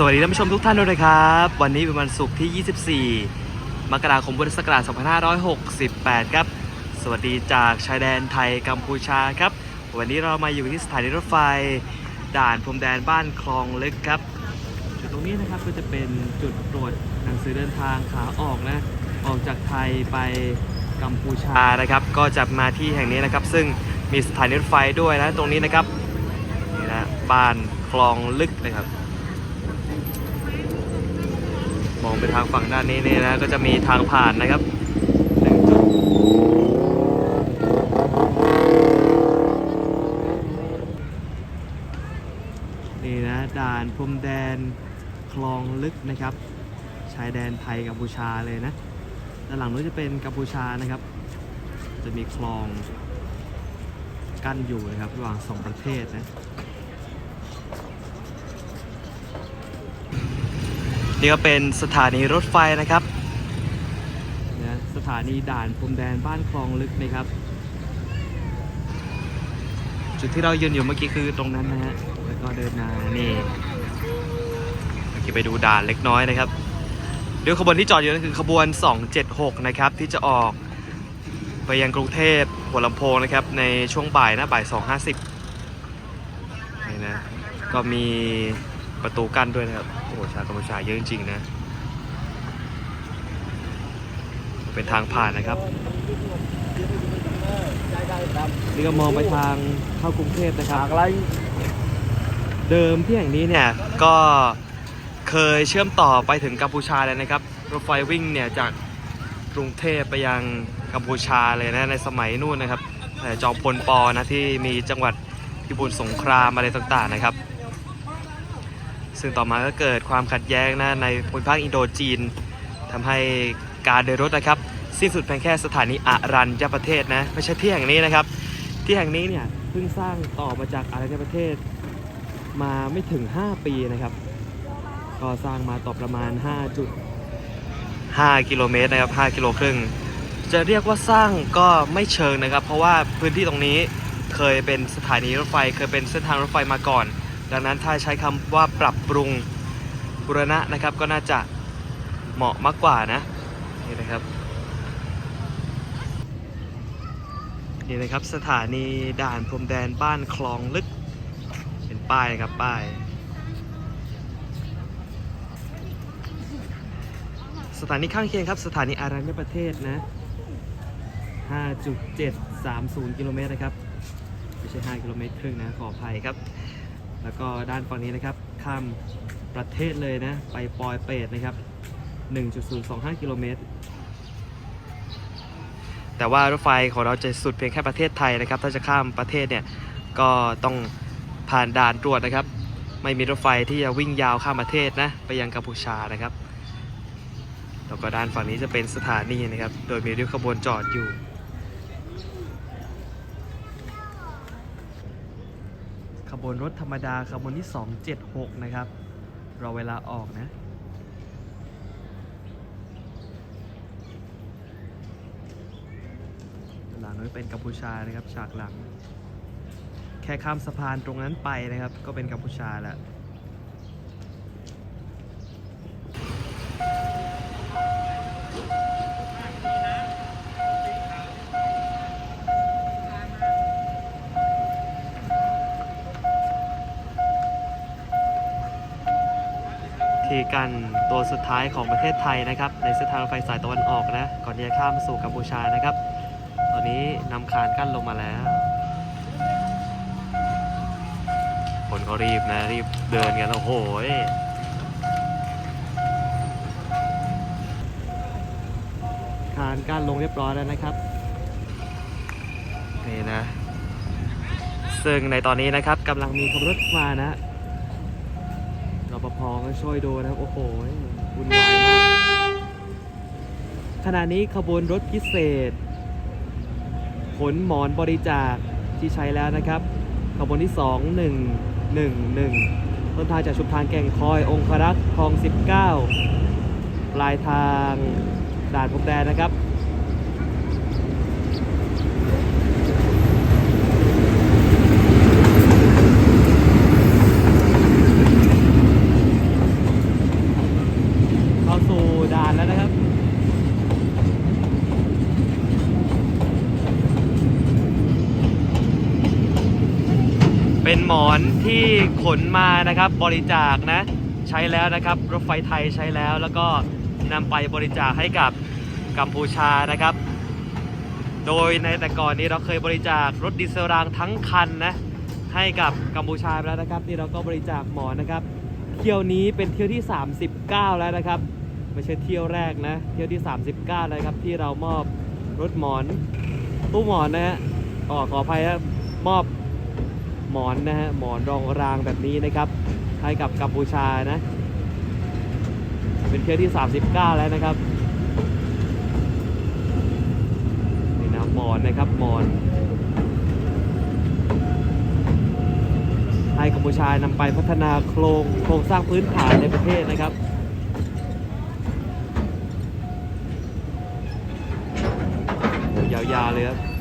สวัสดีท่านผู้ชมทุกท่านด้วยนะครับ วันนี้เป็นวันศุกร์ที่ 24 มกราคมพุทธศักราช 2568 ครับ สวัสดีจากชายแดนไทยกัมพูชาครับ วันนี้เรามาอยู่ที่สถานีรถไฟ ด่านพรมแดนบ้านคลองลึกครับ จุดตรงนี้นะครับก็จะเป็นจุดตรวจหนังสือเดินทางขาออกนะ ออกจากไทยไปกัมพูชานะครับ ก็จะมาที่แห่งนี้นะครับ ซึ่งมีสถานีรถไฟด้วยนะ ตรงนี้นะครับ นี่นะ บ้านคลองลึกนะครับ มองไปทางฝั่งด้านนี้เนี่นะก็จะมีทางผ่านนะครับหนึ่งจุดนี่นะด่านพรมแดนคลองลึกนะครับ ชายแดนไทยกัมพูชาเลยนะด้านหลังนู้นจะเป็นกัมพูชานะครับ จะมีคลองกั้นอยู่นะครับระหว่างสองประเทศนะ นี่ก็เป็นสถานีรถไฟนะครับนะสถานีด่านพรมแดนบ้านคลองลึกนะครับ จุดที่เรายืนอยู่เมื่อกี้คือตรงนั้นนะฮะแล้วก็เดินมานี่เมื่อกี้ไปดูด่านเล็กน้อยนะครับเดี๋ยวขบวนที่จอดอยู่นั่นคือขบวน 276 นะครับ ที่จะออกไปยังกรุงเทพหัวลำโพงนะครับ ในช่วงบ่ายนะบ่าย 250นี่นะก็มีประตูกั้นด้วยนะครับโอ้โหชาวกัมพูชาเยอะจริงๆนะ เป็นทางผ่านนะครับ นี่ก็มองไปทางเข้ากรุงเทพนะครับ เดิมที่แห่งนี้เนี่ยก็เคยเชื่อมต่อไปถึงกัมพูชาเลยนะครับ รถไฟวิ่งเนี่ยจากกรุงเทพไปยังกัมพูชาเลยนะในสมัยนู่นนะครับจอมพลปอนะที่มีจังหวัดพิบูลสงครามอะไรต่างๆนะครับ ซึ่งต่อมาก็เกิดความขัดแย้งนะในภูมิภาคอินโดจีนทำให้การเดินรถนะครับ สิ้นสุดเพียงแค่สถานีอารัญญประเทศนะไม่ใช่ที่แห่งนี้นะครับ ที่แห่งนี้เนี่ยเพิ่งสร้างต่อมาจากอารัญญประเทศ มาไม่ถึง 5 ปีนะครับ ก็สร้างมาต่อประมาณ 5.5 กิโลเมตรนะครับ 5 กิโลครึ่งจะเรียกว่าสร้างก็ไม่เชิงนะครับ เพราะว่าพื้นที่ตรงนี้เคยเป็นสถานีรถไฟเคยเป็นเส้นทางรถไฟมาก่อน ดังนั้นถ้าใช้คำว่าปรับปรุงบูรณะนะครับ ก็น่าจะเหมาะมากกว่านะนี่นะครับนี่นะครับสถานีด่านพรมแดนบ้านคลองลึกเป็นป้ายนะครับป้ายสถานีข้างเคียงครับ สถานีอารัญญประเทศนะ 5.730 กิโลเมตรนะครับ ไม่ใช่ 5 กิโลเมตรครึ่งนะ ขออภัยครับ แล้วก็ด้านฝั่งนี้นะครับข้ามประเทศเลยนะ ไปปอยเปตนะครับ 1.025 กิโลเมตร แต่ว่ารถไฟของเราจะสุดเพียงแค่ประเทศไทยนะครับ ถ้าจะข้ามประเทศเนี่ย ก็ต้องผ่านด่านตรวจนะครับ ไม่มีรถไฟที่จะวิ่งยาวข้ามประเทศนะ ไปยังกัมพูชานะครับ แล้วก็ด้านฝั่งนี้จะเป็นสถานีนะครับ โดยมีริ้วขบวนจอดอยู่ บวนรถธรรมดาขบวนที่ 276 นะครับ รอเวลาออกนะ หลังนี้เป็นกัมพูชานะครับ ฉากหลัง แค่ข้ามสะพานตรงนั้นไปนะครับ ก็เป็นกัมพูชาแล้วีกันตัวสุดท้ายของประเทศไทยนะครับ ในเส้นทางไฟสายตะวันออกนะ ก่อนที่จะข้ามสู่กัมพูชานะครับ ตอนนี้นำคานกั้นลงมาแล้ว คนก็รีบนะ รีบเดินกัน โอ้โหยคานกั้นลงเรียบร้อยแล้วนะครับ นี่นะ ซึ่งในตอนนี้นะครับกำลังมีขบวนรถมานะ รปภก็ช่วยดูนะครับ โอ้โหวุ่นวายมากขณะนี้ขบวนรถพิเศษ ขนหมอนบริจาคที่ใช้แล้วนะครับ ขบวนที่ 2 1 1 1 ต้นทางจากชุมทางแก่งคอย องครักษ์คลอง 19 ปลายทางด่านพรมแดนนะครับ หมอนที่ขนมานะครับบริจาคนะใช้แล้วนะครับ รถไฟไทยใช้แล้ว แล้วก็นำไปบริจาคให้กับกัมพูชานะครับ โดยในแต่ก่อนนี้เราเคยบริจาครถดีเซลรางทั้งคันนะให้กับกัมพูชาไปแล้วนะครับนี่เราก็บริจาคหมอนนะครับ เที่ยวนี้เป็นเที่ยวที่ 39 แล้วนะครับไม่ใช่เที่ยวแรกนะ เที่ยวที่ 39แล้วครับที่เรามอบรถหมอนตู้หมอนนะฮะอ๋อขออภัยนะมอบ หมอนนะฮะหมอนรองรางแบบนี้นะครับให้กับกัมพูชานะ เป็นเที่ยวที่ 39 แล้วนะครับนี่นะหมอนนะครับหมอนให้กัมพูชานำไปพัฒนาโครงโครงสร้างพื้นฐานในประเทศนะครับยาวๆเลยครับ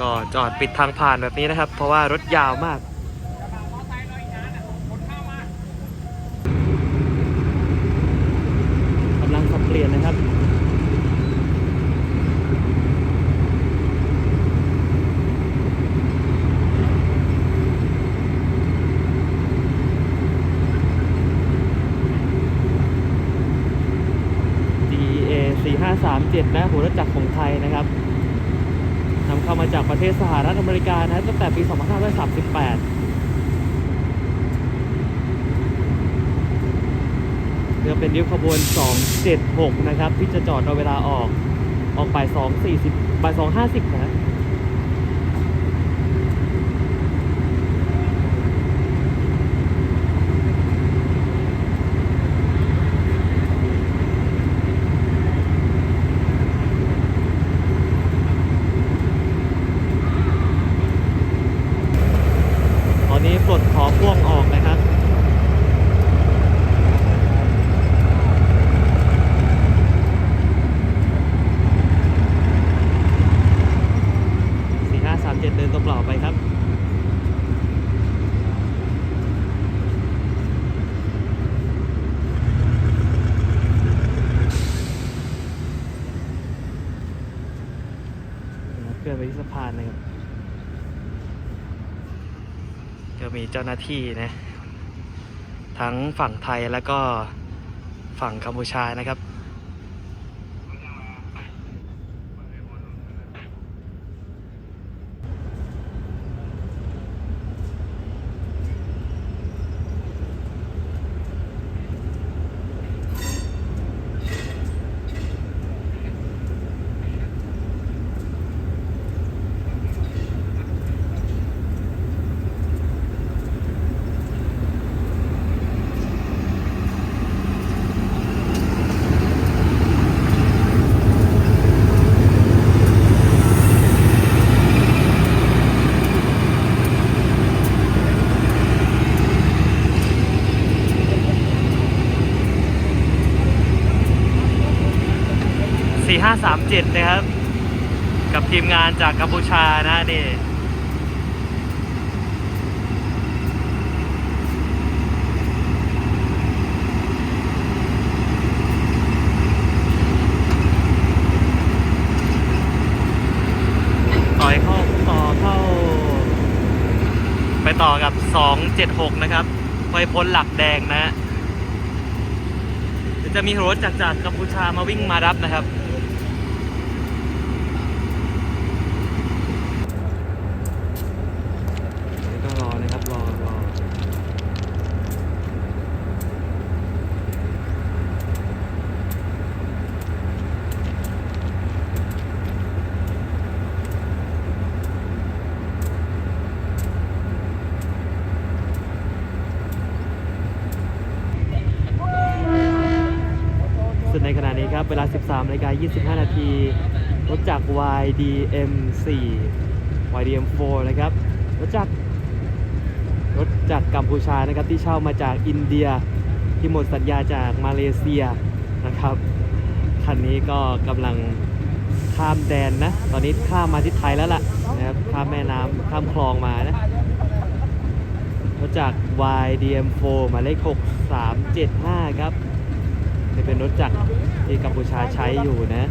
ก็จอดปิดทางผ่านแบบนี้นะครับ เพราะว่ารถยาวมาก กำลังสับเปลี่ยนนะครับ DA 4537นะหัวรถจักรของไทยนะครับำเข้ามาจากประเทศสหรัฐอเมริกานะตั้งแต่ปี 2538เรือเป็นริ้วขบวน 276 นะครับ ที่จะจอดเอาเวลาออกออกบ่าย240บ่าย250 นะ ตอนนี้ปลดขอพ่วงออกนะครับ สี่ห้าสามเจ็ดเดินตัวเปล่าไปครับ เค ลื่อนไปที่สะพานนะครับก็มีเจ้าหน้าที่นะ ทั้งฝั่งไทยแล้วก็ฝั่งกัมพูชานะครับ 7นะครับ กับทีมงานจากกัมพูชานะนี่ต่อยเข้าต่อเข้า ไปต่อกับ 276 นะครับไปพ้นหลักแดงนะฮะเดี๋ยวจะมีรถจากจากกัมพูชามาวิ่งมารับนะครับ ก็รอนะครับ รอรอสุดในขณะนี้ครับ เวลา 13นาฬิกา25 นาที รถจาก YDM4 YDM4 นะครับ รถจากรถจากกัมพูชานะครับที่เช่ามาจากอินเดียที่หมดสัญญาจากมาเลเซียนะครับคันนี้ก็กำลังข้ามแดนนะ ตอนนี้ข้ามมาที่ไทยแล้วล่ะนะครับข้ามแม่น้ำข้ามคลองมานะรถจาก YDM4 มาเลข 6375 ครับ นี่เป็นรถจักรที่กัมพูชาใช้อยู่นะ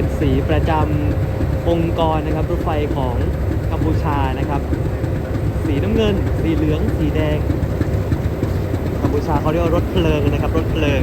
เป็นสีประจำองค์กรนะครับรถไฟของกัมพูชานะครับ สีน้ำเงิน สีเหลือง สีแดงกัมพูชาเขาเรียกว่ารถเพลิงนะครับ รถเพลิง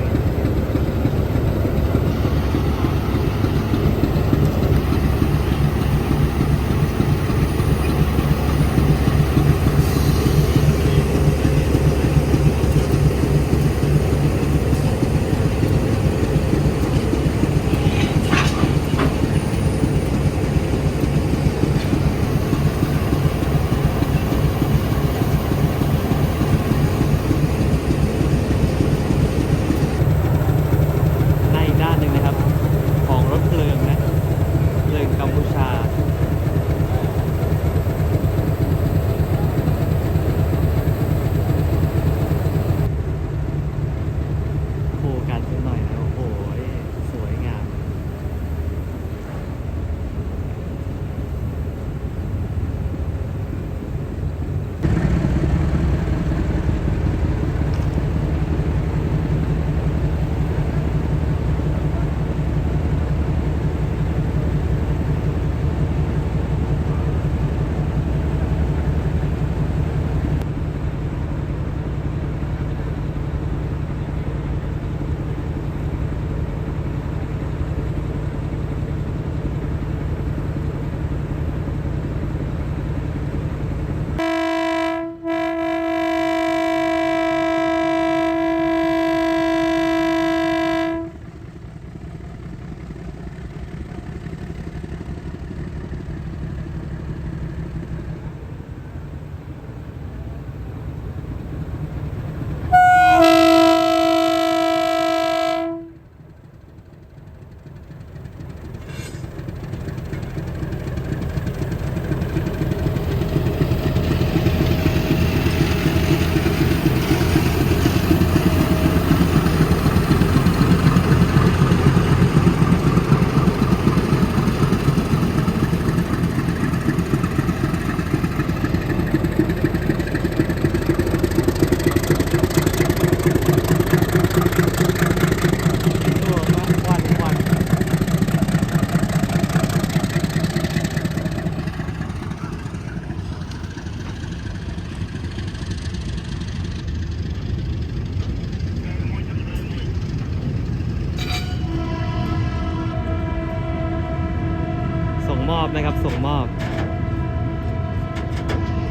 อบนะครับ ส่งมอบ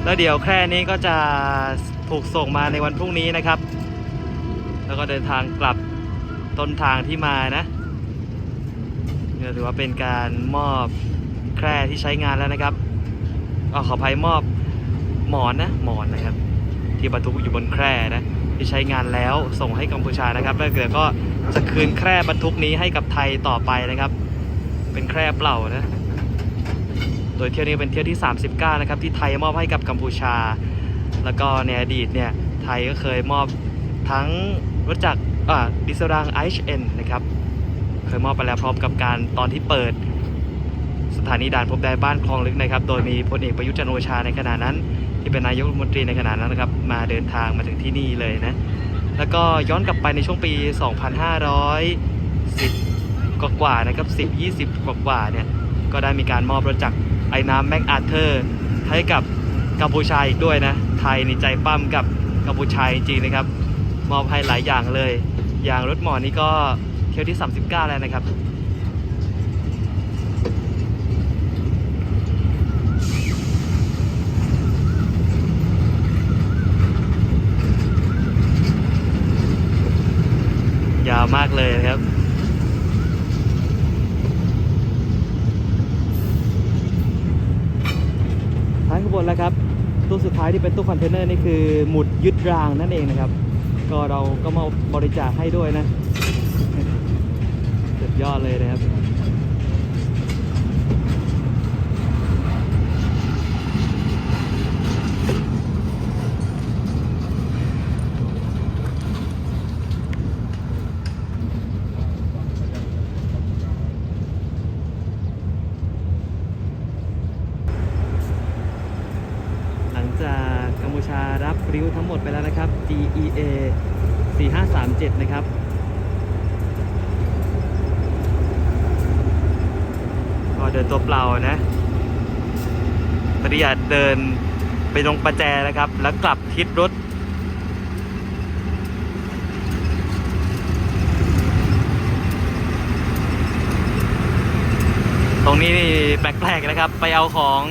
แล้วเดี๋ยวแคร่นี้ก็จะถูกส่งมาในวันพรุ่งนี้นะครับ แล้วก็เดินทางกลับต้นทางที่มานะก็ถือว่าเป็นการมอบแคร่ที่ใช้งานแล้วนะครับอขออภัยมอบหมอนนะหมอนนะครับ ที่บรรทุกอยู่บนแคร่นะที่ใช้งานแล้วส่งให้กัมพูชานะครับแล้วเดี๋ยวก็จะคืนแคร่บรรทุกนี้ให้กับไทยต่อไปนะครับ เป็นแคร่เปล่านะ โดยเที่ยวนี้เป็นเที่ยวที่ 39 นะครับที่ไทยมอบให้กับกัมพูชา แล้วก็ในอดีตเนี่ยไทยก็เคยมอบทั้งรถจักรอ่าดิสรัง IHN นะครับเคยมอบไปแล้วพร้อมกับการตอนที่เปิด สถานีด่านพรมแดนบ้านคลองลึกนะครับ โดยมีพลเอกประยุทธ์จันโอชาในขณะนั้น ที่เป็นนายกรัฐมนตรีในขณะนั้นนะครับ มาเดินทางมาถึงที่นี่เลยนะ แล้วก็ย้อนกลับไปในช่วงปี 2510 กว่าๆนะครับ 10 20 กว่าๆเนี่ยก็ได้มีการมอบรถจักร ไอ้น้ำแม็กอาเธอร์ให้กับกัมพูชาอีกด้วยนะ ไทยในใจปั้มกับกัมพูชาจริงๆนะครับ มอบให้หลายอย่างเลย อย่างรถหมอนี่ก็เที่ยวที่ 39 แล้วนะครับยาวมากเลยนะครับ ท้ายข บนแล้วครับตู้สุดท้ายที่เป็นตู้คอนเทนเนอร์นี่คือหมุดยึดรางนั่นเองนะครับ ก็เราก็มาบริจาคให้ด้วยนะสุดยอดเลยนะครับ น ริ้วทั้งหมดไปแล้วนะครับ GEA 4537 นะครับก็เดินตัวเปล่านะปริยาเดินไปตรงประแจนะครับ แล้วกลับทิศรถตรงนี้นี่แปลกๆนะครับ ไปเอาของ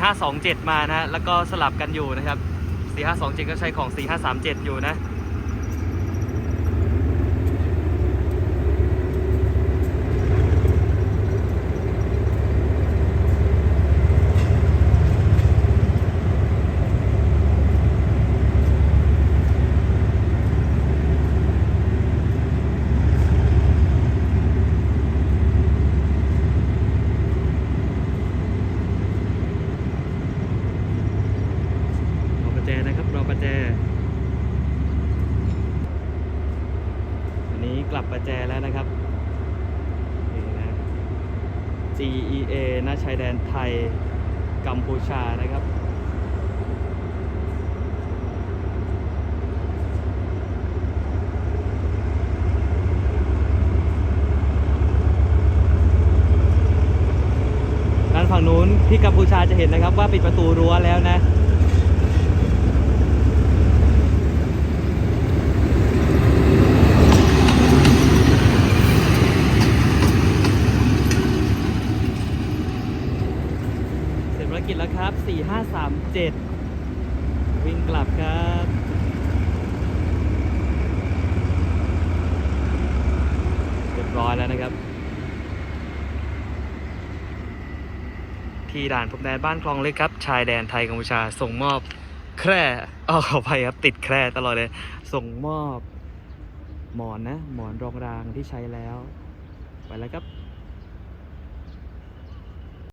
4527 มานะฮะแล้วก็สลับกันอยู่นะครับ 4527 ก็ใช้ของ 4537 อยู่นะ รอประแจนะครับ รอประแจ อันนี้ กลับประแจแล้วนะครับนี่นะ GEA นะชายแดนไทยกัมพูชานะครับด้านฝั่งนู้นที่กัมพูชาจะเห็นนะครับว่าปิดประตูรั้วแล้วนะ เสร็จภารกิจแล้ว ครับ 4537 วิ่งกลับครับเรียบร้อยแล้วนะครับ ที่ด่านพรมแดนบ้านคลองเล็กครับ ชายแดนไทยกัมพูชา ส่งมอบแคร่อ๋อขออภัยครับ ติดแคร่ตลอดเลย ส่งมอบ หมอนนะ หมอนรองรางที่ใช้แล้ว ไปแล้วครับ